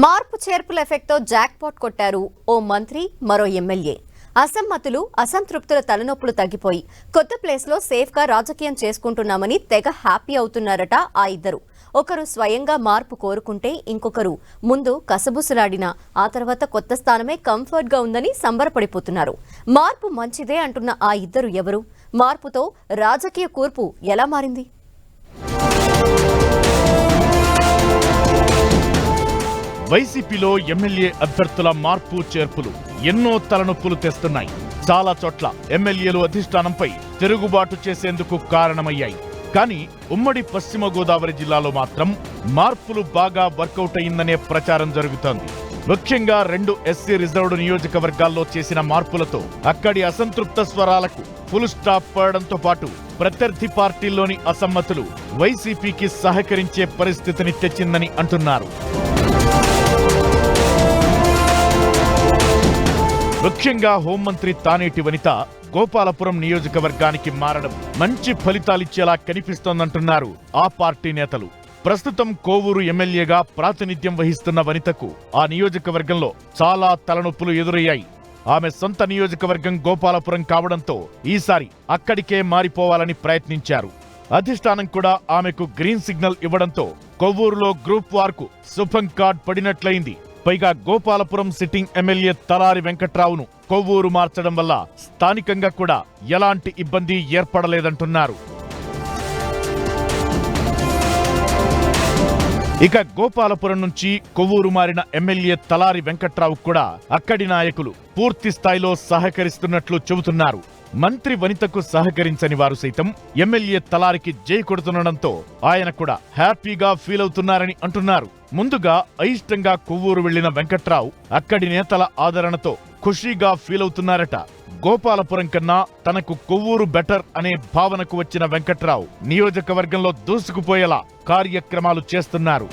మార్పు చేర్పుల ఎఫెక్ట్తో జాక్పాట్ కొట్టారు ఓ మంత్రి మరో ఎమ్మెల్యే. అసమ్మతులు అసంతృప్తుల తలనొప్పులు తగ్గిపోయి కొత్త ప్లేస్లో సేఫ్గా రాజకీయం చేసుకుంటున్నామని తెగ హ్యాపీ అవుతున్నారట ఆ ఇద్దరు. ఒకరు స్వయంగా మార్పు కోరుకుంటే ఇంకొకరు ముందు కసబుసలాడినా ఆ తర్వాత కొత్త స్థానమే కంఫర్ట్గా ఉందని సంబరపడిపోతున్నారు. మార్పు మంచిదే అంటున్న ఆ ఇద్దరు ఎవరు? మార్పుతో రాజకీయ కూర్పు ఎలా మారింది? వైసీపీలో ఎమ్మెల్యే అభ్యర్థుల మార్పు చేర్పులు ఎన్నో తలనొప్పులు తెస్తున్నాయి. చాలా చోట్ల ఎమ్మెల్యేలు అధిష్టానంపై తిరుగుబాటు చేసేందుకు కారణమయ్యాయి. కానీ ఉమ్మడి పశ్చిమ గోదావరి జిల్లాలో మాత్రం మార్పులు బాగా వర్కౌట్ అయిందనే ప్రచారం జరుగుతోంది. ముఖ్యంగా రెండు ఎస్సీ రిజర్వ్డ్ నియోజకవర్గాల్లో చేసిన మార్పులతో అక్కడి అసంతృప్త స్వరాలకు ఫుల్ స్టాప్ పడడంతో పాటు ప్రత్యర్థి పార్టీల్లోని అసమ్మతులు వైసీపీకి సహకరించే పరిస్థితిని తెచ్చిందని అంటున్నారు. ముఖ్యంగా హోంమంత్రి తానేటి వనిత గోపాలపురం నియోజకవర్గానికి మారడం మంచి ఫలితాలిచ్చేలా కనిపిస్తోందంటున్నారు ఆ పార్టీ నేతలు. ప్రస్తుతం కోవూరు ఎమ్మెల్యేగా ప్రాతినిధ్యం వహిస్తున్న వనితకు ఆ నియోజకవర్గంలో చాలా తలనొప్పులు ఎదురయ్యాయి. ఆమె సొంత నియోజకవర్గం గోపాలపురం కావడంతో ఈసారి అక్కడికే మారిపోవాలని ప్రయత్నించారు. అధిష్టానం కూడా ఆమెకు గ్రీన్ సిగ్నల్ ఇవ్వడంతో కొవ్వూరులో గ్రూప్ వార్కు శుభం కార్డ్ పడినట్లయింది. పైగా గోపాలపురం సిట్టింగ్ ఎమ్మెల్యే తలారి వెంకట్రావును కొవ్వూరు మార్చడం వల్ల స్థానికంగా కూడా ఎలాంటి ఇబ్బంది ఏర్పడలేదంటున్నారు. ఇక గోపాలపురం నుంచి కొవ్వూరు మారిన ఎమ్మెల్యే తలారి వెంకట్రావు కూడా అక్కడి నాయకులు పూర్తి స్థాయిలో సహకరిస్తున్నట్లు చెబుతున్నారు. మంత్రి వనితకు సహకరించని వారు సైతం ఎమ్మెల్యే తలారికి జై కొడుతుండడంతో ఆయన కూడా హ్యాపీగా ఫీల్ అవుతున్నారని అంటున్నారు. ముందుగా అయిష్టంగా కొవ్వూరు వెళ్ళిన వెంకట్రావు అక్కడి నేతల ఆదరణతో ఖుషీగా ఫీల్ అవుతున్నారట. గోపాలపురం కన్నా తనకు కొవ్వూరు బెటర్ అనే భావనకు వచ్చిన వెంకట్రావు నియోజకవర్గంలో దూసుకుపోయేలా కార్యక్రమాలు చేస్తున్నారు.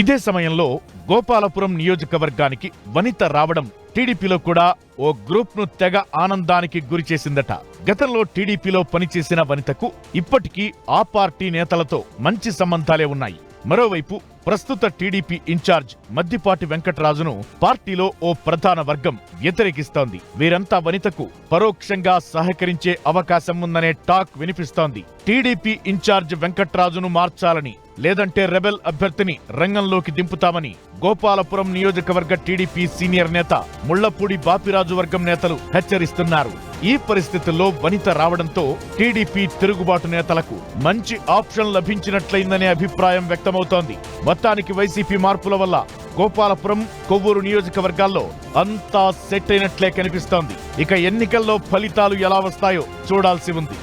ఇదే సమయంలో గోపాలపురం నియోజకవర్గానికి వనిత రావడం టీడీపీలో కూడా ఓ గ్రూప్ను తెగ ఆనందానికి గురిచేసిందట గతంలో టీడీపీలో పనిచేసిన వనితకు ఇప్పటికీ ఆ పార్టీ నేతలతో మంచి సంబంధాలే ఉన్నాయి. మరోవైపు ప్రస్తుత టీడీపీ ఇన్ఛార్జ్ మద్దిపాటి వెంకటరాజును పార్టీలో ఓ ప్రధాన వర్గం వ్యతిరేకిస్తోంది. వీరంతా వనితకు పరోక్షంగా సహకరించే అవకాశం ఉందనే టాక్ వినిపిస్తోంది. టీడీపీ ఇన్ఛార్జ్ వెంకట్రాజును మార్చాలని లేదంటే రెబెల్ అభ్యర్థిని రంగంలోకి దింపుతామని గోపాలపురం నియోజకవర్గ టీడీపీ సీనియర్ నేత ముళ్ళపూడి బాపిరాజు వర్గం నేతలు హెచ్చరిస్తున్నారు. ఈ పరిస్థితుల్లో వనిత రావడంతో టీడీపీ తిరుగుబాటు నేతలకు మంచి ఆప్షన్ లభించినట్లయిందనే అభిప్రాయం వ్యక్తమవుతోంది. మొత్తానికి వైసీపీ మార్పుల వల్ల గోపాలపురం కొవ్వూరు నియోజకవర్గాల్లో అంతా సెట్ అయినట్లే కనిపిస్తోంది. ఇక ఎన్నికల్లో ఫలితాలు ఎలా వస్తాయో చూడాల్సి ఉంది.